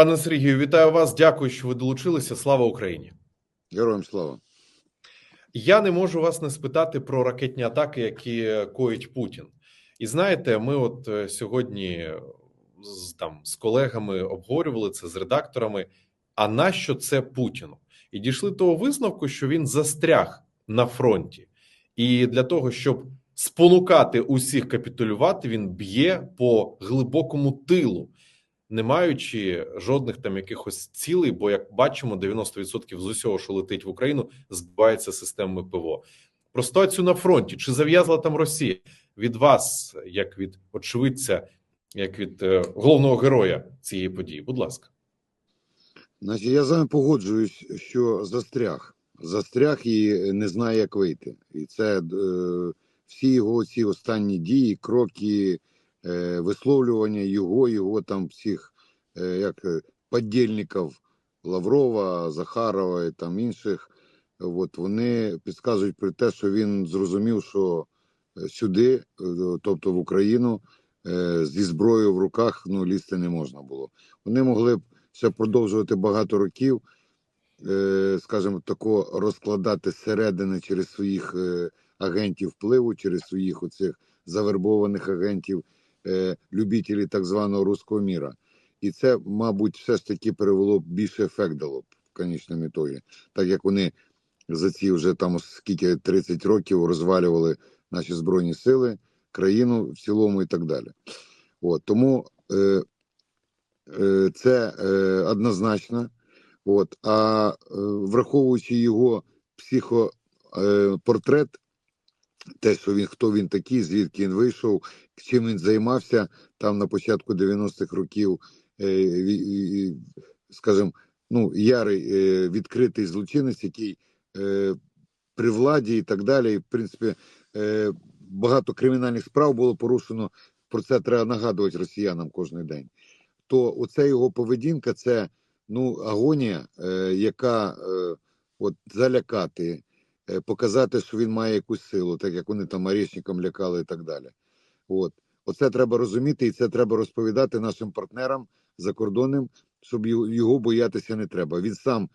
Пане Сергію, вітаю вас. Дякую, що ви долучилися. Слава Україні. Героям слава. Я не можу вас не спитати про ракетні атаки, які коїть Путін. І знаєте, ми от е, сьогодні з там з колегами обговорювали це з редакторами. А нащо це Путіну? І дійшли того висновку, що він застряг на фронті, і для того, щоб спонукати усіх капітулювати, він б'є по глибокому тилу, не маючи жодних там якихось цілей. Бо, як бачимо, 90% з усього, що летить в Україну, збивається системами ПВО. Про ситуацію на фронті чи зав'язла там Росія від вас, як від очевидця, як від е, головного героя цієї події? Будь ласка. Значить, я з вами погоджуюсь, що застряг. Застряг і не знає, як вийти. І це е, всі його ці останні дії, кроки, висловлювання його, його там всіх е, як е, подільників Лаврова, Захарова і там інших. От вони підказують про те, що він зрозумів, що е, сюди, е, тобто в Україну, е, зі зброєю в руках ну, лізти не можна було. Вони могли б ще продовжувати багато років, е, скажімо, тако розкладати зсередини через своїх е, агентів впливу, через своїх оцих завербованих агентів, е, любителів так званого руського міра. І це, мабуть, все ж таки перевело б більше ефект дало б в конечному ітогі. Так як вони за ці вже там скільки 30 років розвалювали наші збройні сили, країну в цілому і так далі. От тому е, е, це е, однозначно. От, а е, враховуючи його психопортрет, те, що він хто він такий, звідки він вийшов, чим він займався там на початку 90-х років, е, скажімо, ну, ярий е, відкритий злочинець, який е, при владі і так далі. І, в принципі, багато кримінальних справ було порушено. Про це треба нагадувати росіянам кожен день. То оце його поведінка це ну, агонія, яка от залякати, показати, що він має якусь силу, так як вони там Орешником лякали і так далі. От. Оце треба розуміти, і це треба розповідати нашим партнерам закордонним, щоб його- боятися не треба. Він сам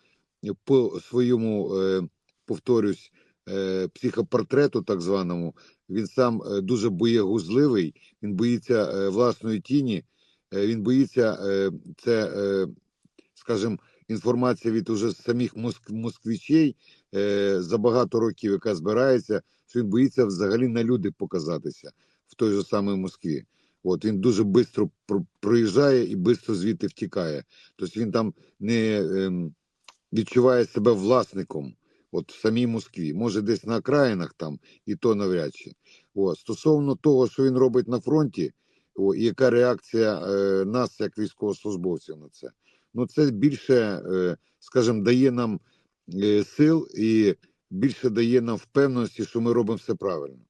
по своєму, е, повторюсь, е, психопортрету, так званому, він сам е, дуже боєгузливий, він боїться е, власної тіні, е, він боїться е, це, е, скажімо, інформація від уже самих моск- москвичей е, за багато років, яка збирається, що він боїться взагалі на люди показатися в той же самій Москві. От він дуже швидко проїжджає і швидко звідти втікає. Тобто він там не ем, відчуває себе власником. От в самій Москві, може, десь на окраїнах там, і то навряд чи. От. Стосовно того, що він робить на фронті, о, і яка реакція е, нас, як військовослужбовців, на це? Ну, це більше, е, скажімо, дає нам е, сил і більше дає нам впевненості, що ми робимо все правильно.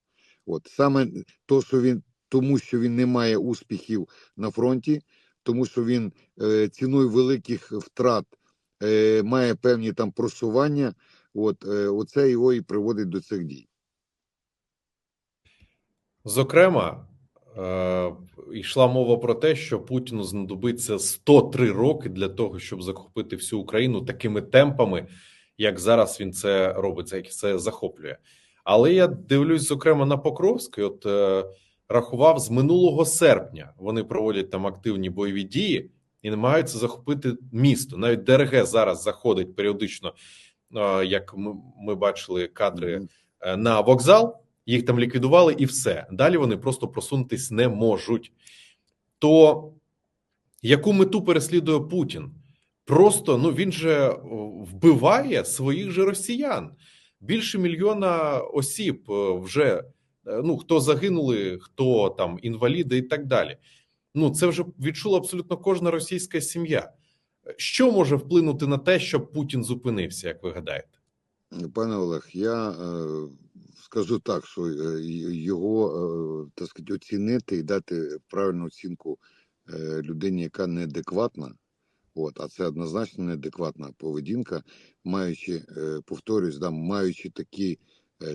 От саме то, що він, тому що він не має успіхів на фронті, тому що він е, ціною великих втрат має певні там просування. От оце його і приводить до цих дій. Зокрема, йшла мова про те, що Путіну знадобиться 103 роки для того, щоб захопити всю Україну такими темпами, як зараз він це робить, як це захоплює. Але я дивлюсь, зокрема, на Покровський. От е, рахував з минулого серпня. Вони проводять там активні бойові дії і намагаються захопити місто. Навіть ДРГ зараз заходить періодично, е, як ми, ми бачили кадри е, на вокзал. Їх там ліквідували, і все. Далі вони просто просунутись не можуть. То яку мету переслідує Путін? Просто ну він же вбиває своїх же росіян. Більше мільйона осіб е, вже е, ну хто загинули, хто там інваліди і так далі. Ну це вже відчула абсолютно кожна російська сім'я. Що може вплинути на те, щоб Путін зупинився, як ви гадаєте? Пане Олег, я е, скажу так, що е, його е, так сказати, оцінити і дати правильну оцінку е, людині, яка неадекватна, от, а це однозначно неадекватна поведінка, маючи, повторюсь, да, маючи такі,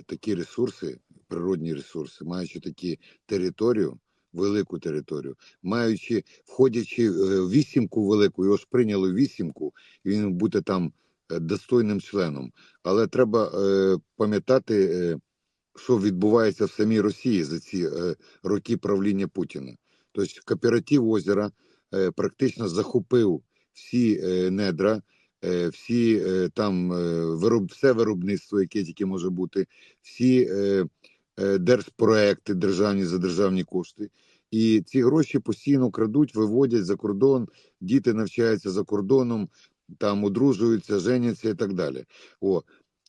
такі ресурси, природні ресурси, маючи такі територію, велику територію, маючи, входячи в вісімку велику, його ж прийняли вісімку, і він буде там достойним членом. Але треба е, пам'ятати, е, що відбувається в самій Росії за ці е, роки правління Путіна. Тобто кооператив озера е, практично захопив всі е, недра, всі там вироб, все виробництво, яке тільки може бути, всі держпроекти державні за державні кошти. І ці гроші постійно крадуть, виводять за кордон, діти навчаються за кордоном, там одружуються, женяться і так далі. О.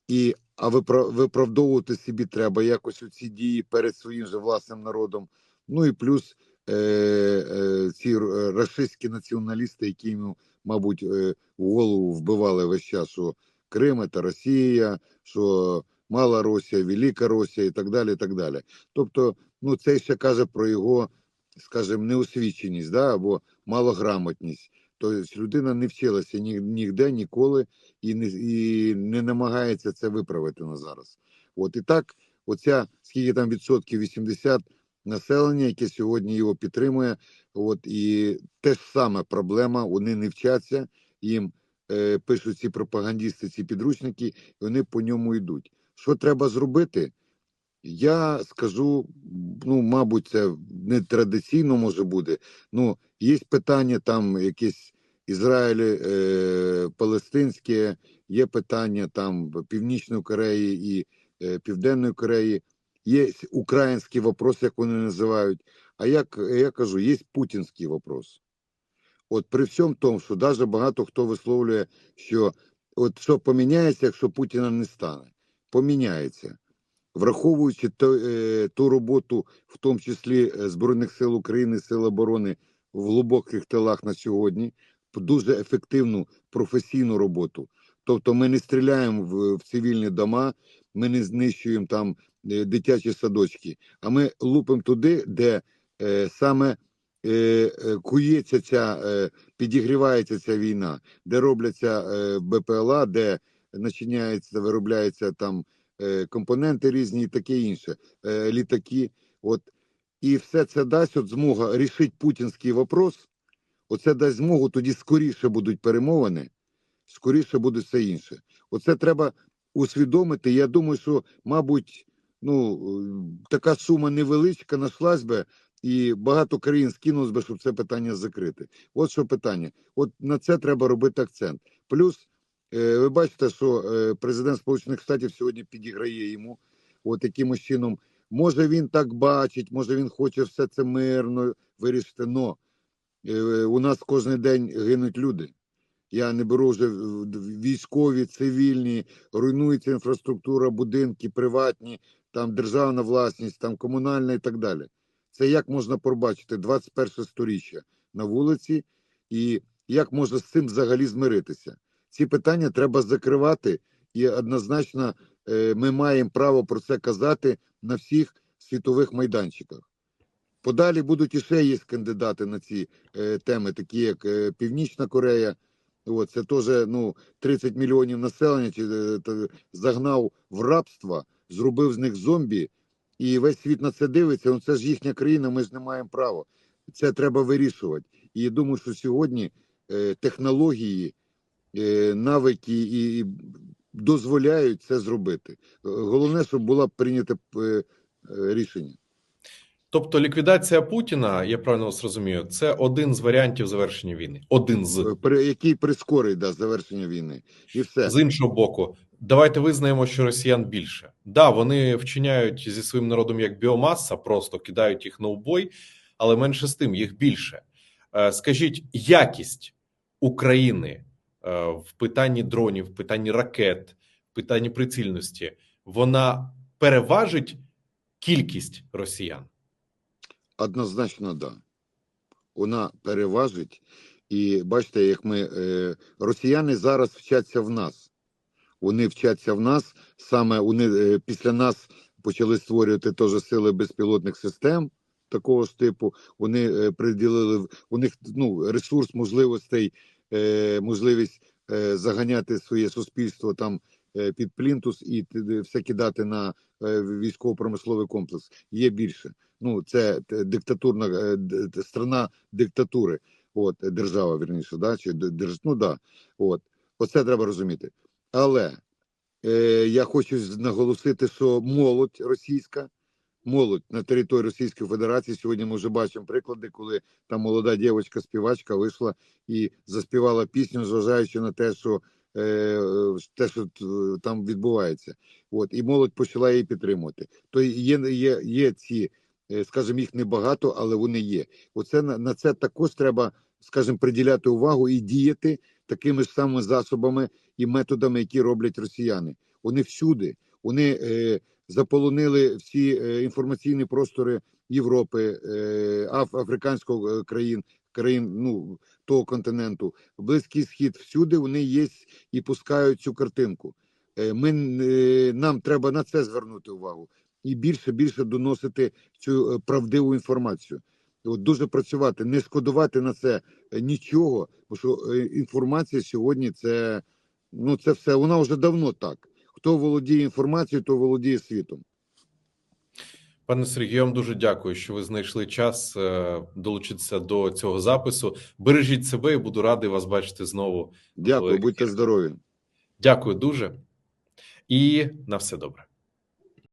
І, а випра- виправдовувати собі треба якось ці дії перед своїм же власним народом. Ну і плюс е, е, ці р- рашистські націоналісти, які йому, мабуть, е, в голову вбивали весь час, що Крим це Росія, що Мала Росія, Велика Росія і так далі. і так далі. Тобто, ну це ще каже про його, скажімо, неосвіченість да, або малограмотність. Тобто людина не вчилася ні, ніде, ніколи і не, і не намагається це виправити на зараз. От і так, оця скільки там відсотків 80 населення, яке сьогодні його підтримує. От і те ж саме проблема. Вони не вчаться, їм е, пишуть ці пропагандісти, ці підручники, і вони по ньому йдуть. Що треба зробити? Я скажу, ну, мабуть, це не традиційно може бути. Ну, є питання там якесь Ізраїлі, е, палестинське, є питання там Північної Кореї і е, Південної Кореї, є український вопрос, як вони називають. А як я кажу, є путінський вопрос. От при всьому тому, що навіть багато хто висловлює, що от що поміняється, якщо Путіна не стане, поміняється. Враховуючи то, е, ту роботу, в тому числі е, Збройних сил України, Сил оборони в глибоких тилах на сьогодні, дуже ефективну професійну роботу. Тобто ми не стріляємо в, в цивільні дома, ми не знищуємо там е, дитячі садочки, а ми лупимо туди, де е, саме е, е, кується ця, е, підігрівається ця війна, де робляться е, БПЛА, де начиняється, виробляються там е, компоненти різні і таке інше, е, літаки. От. І все це дасть от змога рішити путінський вопрос. Оце дасть змогу, тоді скоріше будуть перемовини, скоріше буде все інше. Оце треба усвідомити. Я думаю, що, мабуть, ну, е, така сума невеличка нашлась би, і багато країн скинулось би, щоб це питання закрити. От що питання. От на це треба робити акцент. Плюс, е, ви бачите, що е, президент Сполучених Штатів сьогодні підіграє йому, от якимось чином. Може він так бачить, може він хоче все це мирно вирішити. Но у нас кожен день гинуть люди. Я не беру вже військові, цивільні, руйнується інфраструктура, будинки, приватні, там державна власність, там комунальна і так далі. Це як можна пробачити 21 сторіччя на вулиці, і як можна з цим взагалі змиритися? Ці питання треба закривати, і однозначно е, ми маємо право про це казати на всіх світових майданчиках. Подалі будуть іще є кандидати на ці е, теми, такі як е, Північна Корея. От, це теж ну, 30 мільйонів населення чи, е, загнав в рабство, зробив з них зомбі, і весь світ на це дивиться. Ну, це ж їхня країна, ми ж не маємо права. Це треба вирішувати. І я думаю, що сьогодні е, технології, е, навики і, і дозволяють це зробити. Головне, щоб було прийнято е, е, рішення. Тобто ліквідація Путіна, я правильно вас розумію, це один з варіантів завершення війни. Один з Е, при- який прискорить да, завершення війни. І все. з іншого боку. Давайте визнаємо, що росіян більше. Да, вони вчиняють зі своїм народом як біомаса, просто кидають їх на убой, але менше з тим їх більше. Е, Скажіть, якість України е, в питанні дронів, в питанні ракет, в питанні прицільності, вона переважить кількість росіян. Однозначно, да. Вона переважить. І бачите, як ми е, росіяни зараз вчаться в нас. Вони вчаться в нас. Саме вони е, після нас почали створювати теж сили безпілотних систем такого ж типу. Вони е, приділили у них ну, ресурс можливостей, можливість заганяти своє суспільство там під плінтус і все кидати на військово-промисловий комплекс. Є більше. Ну це диктатурна е, д- д- страна диктатури. От е, держава, вірніше, да чи держ... ну да. От оце треба розуміти. Але е, я хочу наголосити, що молодь російська, молодь на території Російської Федерації. Сьогодні ми вже бачимо приклади, коли там молода дівчинка, співачка вийшла і заспівала пісню, зважаючи на те, що е, е, те, що там відбувається. От і молодь почала її підтримувати. То є, є, є ці, е, скажімо, їх небагато, але вони є. Оце на, це також треба, скажімо, приділяти увагу і діяти такими ж самими засобами і методами, які роблять росіяни. Вони всюди. Вони е, заполонили всі е, інформаційні простори Європи, е, Аф, африканського е, країн, країн ну того континенту, близький схід. Всюди вони є і пускають цю картинку. Е, Ми е, нам треба на це звернути увагу і більше більше доносити цю е, правдиву інформацію. От дуже працювати, не шкодувати на це нічого, бо що інформація сьогодні це ну це все. Вона вже давно так. Хто володіє інформацією, то володіє світом. Пане Сергію, вам дуже дякую, що ви знайшли час е, долучитися до цього запису. Бережіть себе і буду радий вас бачити знову. Дякую, будьте здорові. Дякую дуже і на все добре.